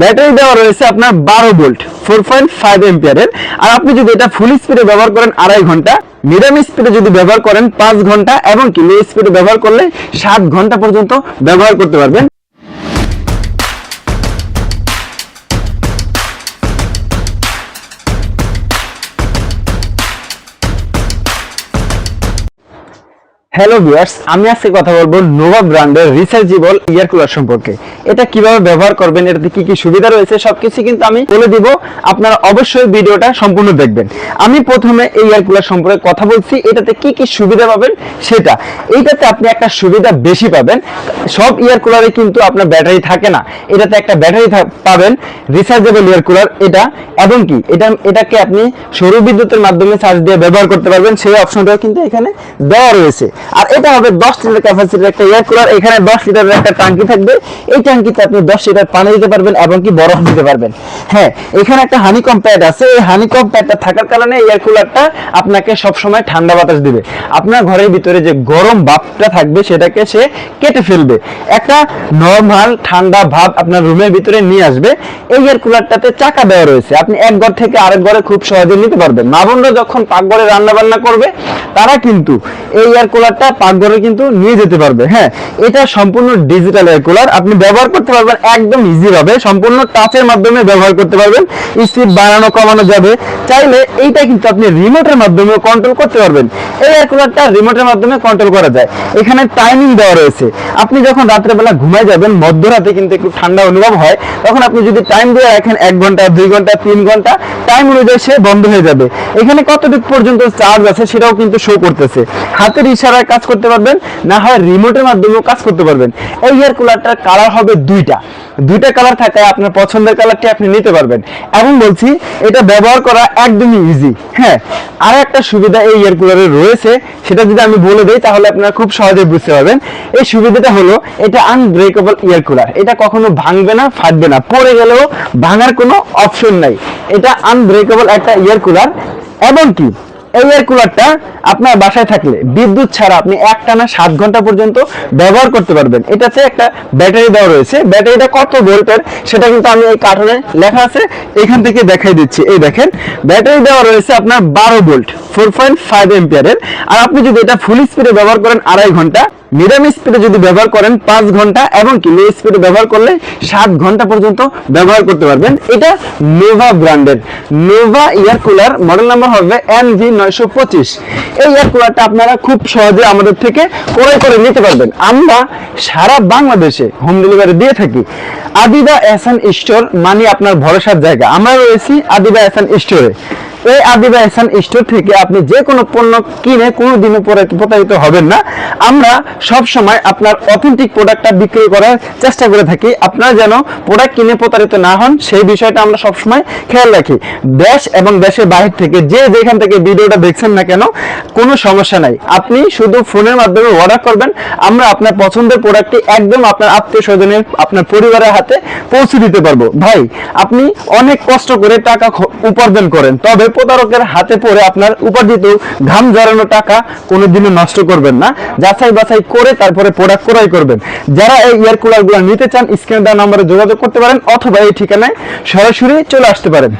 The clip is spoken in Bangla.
ব্যাটারি দেওয়া রয়েছে আপনার বারো ভোল্ট ফোর পয়েন্ট ফাইভ এম্পিয়ারের আর আপনি যদি এটা ফুল স্পিডে ব্যবহার করেন আড়াই ঘণ্টা মিডিয়াম স্পিডে যদি ব্যবহার করেন পাঁচ ঘণ্টা, এবং কি লো স্পিডে ব্যবহার করলে সাত ঘণ্টা পর্যন্ত ব্যবহার করতে পারবেন। হ্যালো ভিউয়ার্স আমি আজকে কথা বলব নোভা ব্র্যান্ডের রিচার্জেবল ইয়ার কুলার সম্পর্কে। এটা কীভাবে ব্যবহার করবেন, এটাতে কি কি সুবিধা রয়েছে, সবকিছু কিন্তু আমি বলে দিব। আপনারা অবশ্যই ভিডিওটা সম্পূর্ণ দেখবেন। আমি প্রথমে এই ইয়ার কুলার সম্পর্কে কথা বলছি, এটাতে কি কি সুবিধা পাবেন সেটা। এইটাতে আপনি একটা সুবিধা বেশি পাবেন। সব ইয়ার কুলারে কিন্তু আপনার ব্যাটারি থাকে না। এটাতে একটা ব্যাটারি পাবেন রিচার্জেবল ইয়ার কুলার এটা। এবং কি, এটা, এটাকে আপনি সৌর বিদ্যুতের মাধ্যমে চার্জ দিয়ে ব্যবহার করতে পারবেন। সেই অপশনটাও কিন্তু এখানে দেওয়া রয়েছে। আর এটা হবে দশ লিটার ক্যাপাসিটির একটা এয়ার কুলার এখানে দশ লিটারের একটা ট্যাঙ্কি থাকবে। এই ট্যাঙ্কিতে আপনি দশ লিটার পানি দিতে পারবেন এবং কি বরফ দিতে পারবেন। হ্যাঁ এখানে একটা হানিকম প্যাড আছে। এই হানিকম প্যাডটা থাকার কারণে এয়ার কুলারটা আপনাকে সব সময় ঠান্ডা বাতাস দিবে। আপনার ঘরের ভিতরে যে গরম ভাবটা থাকবে, সেটাকে সে কেটে ফেলবে। একটা নর্মাল ঠান্ডা ভাব আপনার রুমের ভিতরে নিয়ে আসবে। এই এয়ার কুলারটাতে চাকা দেওয়া রয়েছে। আপনি এক ঘর থেকে আরেক ঘরে খুব সহজে নিতে পারবেন। মা বোনরা যখন পাকঘরে রান্না বান্না করবে, তারা কিন্তু এই এয়ার কুলারটা পাকঘরে কিন্তু নিয়ে যেতে পারবে হ্যাঁ? এটা সম্পূর্ণ ডিজিটাল এয়ার কুলার আপনি ব্যবহার করতে পারবেন একদম ইজি ভাবে, সম্পূর্ণ টাচের মাধ্যমে ব্যবহার করতে পারবেন স্পিড বাড়ানো, কমানো যাবে। চাইলে এইটা কিন্তু আপনি রিমোটের মাধ্যমে কন্ট্রোল করতে পারবেন। এই এয়ার কুলারটা রিমোটের মাধ্যমে কন্ট্রোল করা যায়। এখানে টাইমিং দেওয়া রয়েছে। আপনি যখন রাত্রেবেলা ঘুমাই যাবেন, মধ্যরাতে কিন্তু একটু ঠান্ডা অনুভব হয়, তখন আপনি যদি টাইম দিয়ে রাখেন এক ঘণ্টা, দুই ঘণ্টা, তিন ঘণ্টা টাইম অনুযায়ী সে বন্ধ হয়ে যাবে। এখানে কতটুকু পর্যন্ত চার্জ আছে সেটাও কিন্তু শো করতেছে। হাতের ইশারায় কাজ করতে পারবেন, না হয় রিমোটের মাধ্যমেও কাজ করতে পারবেন। এই এয়ার কুলারটার কালার হবে দুইটা। দুইটা কালার থাকায় আপনার পছন্দের কালারটি আপনি নিতে পারবেন। এবং বলছি, এটা ব্যবহার করা একদমই ইজি হ্যাঁ আর একটা সুবিধা এই এয়ার কুলারে রয়েছে, সেটা যদি আমি বলে দিই, তাহলে আপনারা খুব সহজে বুঝতে পারবেন। এই সুবিধাটা হলো, এটা আনব্রেকেবল এয়ার কুলার এটা কখনো ভাঙবে না, ফাটবে না। পড়ে গেলেও ভাঙার কোনো অপশন নাই। এটা আনব্রেকেবল একটা এয়ার কুলার এবং কি? এই এয়ার কুলারটা আপনার বাসায় থাকলে বিদ্যুৎ ছাড়া আপনি এক টানা সাত ঘণ্টা পর্যন্ত ব্যবহার করতে পারবেন। এটাতে একটা ব্যাটারি দেওয়া রয়েছে। ব্যাটারিটা কত ভোল্টের সেটা কিন্তু আমি এই কার্টনে লেখা আছে। এখান থেকে দেখাই দিচ্ছি। এই দেখেন, ব্যাটারি দেওয়া রয়েছে আপনার বারো ভোল্ট। ফোর পয়েন্ট ফাইভ এম্পিয়ারের আর আপনি যদি এটা ফুল স্পিডে ব্যবহার করেন আড়াই ঘণ্টা মিডিয়াম স্পিডে যদি ব্যবহার করেন পাঁচ ঘণ্টা, এবং কি লো স্পিডে ব্যবহার করলে সাত ঘণ্টা পর্যন্ত ব্যবহার করতে পারবেন। এটা নোভা ব্র্যান্ডের Nova air cooler model number হবে এন ভি নয়শো পঁচিশ। এই এয়ার কুলারটা আপনারা খুব সহজে আমাদের থেকে ক্রয় করে নিতে পারবেন। আমরা সারা বাংলাদেশে হোম ডেলিভারি দিয়ে থাকি। আদিবা এহসান স্টোর মানে আপনার ভরসার জায়গা। আমরা রয়েছি আদিবা এহসান স্টোরে এই আদিবা এহসান স্টোর থেকে আপনি যে কোনো পণ্য কিনে কোনো দিনও পরে প্রতারিত হবেন না। আমরা সব সময় আপনার অথেন্টিক প্রোডাক্টটা বিক্রি করার চেষ্টা করে থাকি। আপনারা যেন প্রোডাক্ট কিনে প্রতারিত না হন, সেই বিষয়টা আমরা সব সময় খেয়াল রাখি। দেশ এবং দেশের বাহির থেকে যে যেখান থেকে ভিডিওটা দেখছেন না কেন, কোনো সমস্যা নাই। আপনি শুধু ফোনের মাধ্যমে অর্ডার করবেন। আমরা আপনার পছন্দের প্রোডাক্টটি একদম আপনার আত্মীয় স্বজনের, আপনার পরিবারের হাতে পৌঁছে দিতে পারব। ভাই, আপনি অনেক কষ্ট করে টাকা উপার্জন করেন। তবে প্রতারকের হাতে পড়ে আপনার উপার্জিত ঘাম জড়ানো টাকা কোনোদিনও নষ্ট করবেন না। যাচাই বাছাই করে তারপরে প্রোডাক্ট ক্রয় করবেন। যারা এই এয়ার কুলারগুলো নিতে চান, স্ক্রিনে দেওয়া নম্বরে যোগাযোগ করতে পারেন অথবা এই ঠিকানায় সরাসরি চলে আসতে পারেন।